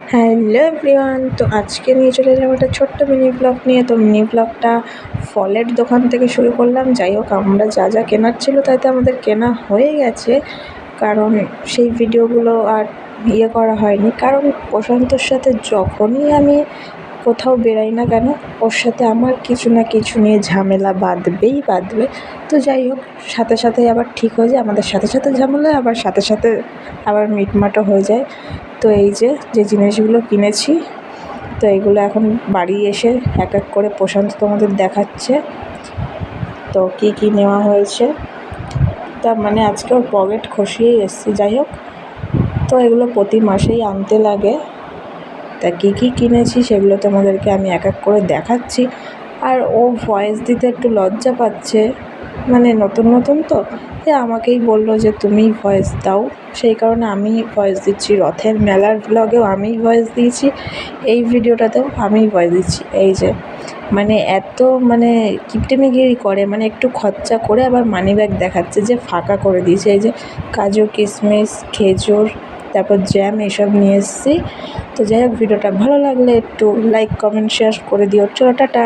Hello everyone, তো আজকে নিয়ে চলে যাব একটা ছোট্ট মিনি ব্লগ নিয়ে। তো মিনি ব্লগটা ফলের দোকান থেকে শুরু করলাম। যাই হোক, আমরা যা যা কেনার ছিল তাতে আমাদের কেনা হয়ে গেছে। কারণ সেই ভিডিওগুলো আর ইয়ে করা হয়নি। কারণ প্রশান্তর সাথে যখনই আমি কোথাও বেরাই না কেন, ওর সাথে আমার কিছু না কিছু নিয়ে ঝামেলা বাঁধবেই বাঁধবে। তো যাই হোক, সাথে সাথেই আবার ঠিক হয়ে যায়, আমাদের সাথে সাথে ঝামেলা আবার সাথে সাথে আবার মিটমাটও হয়ে যায়। তো এই যে যে জিনিসগুলো কিনেছি, তো এগুলো এখন বাড়ি এসে এক এক করে প্রশান্ত তোমাদের দেখাচ্ছে। তো কী কী নেওয়া হয়েছে, তার মানে আজকে ওর পকেট খসিয়েই এসছি, যাই হোক। তো এগুলো প্রতি মাসেই আনতে লাগে। তা কী কী কিনেছি সেগুলো তোমাদেরকে আমি এক এক করে দেখাচ্ছি। আর ও ভয়েস দিতে একটু লজ্জা পাচ্ছে মানে নতুন নতুন তো। এ আমাকেই বলল যে তুমিই ভয়েস দাও। সেই কারণে আমি ভয়েস দিচ্ছি। রথের মেলার ব্লগেও আমিই ভয়েস দিয়েছি। এই ভিডিওটাতেও আমিই ভয়েস দিচ্ছি। এই যে মানে এত মানে কিপটেমিগিরি করে মানে একটু খরচা করে আবার মানি ব্যাগ দেখাচ্ছে যে, ফাঁকা করে দিয়েছে। এই যে, কাজু কিশমিশ খেজুর তারপর জ্যাম এসব নিয়ে এসেছি। তো যাই হোক, ভিডিওটা ভালো লাগলে একটু লাইক কমেন্ট শেয়ার করে দিও। চলো, টাটা।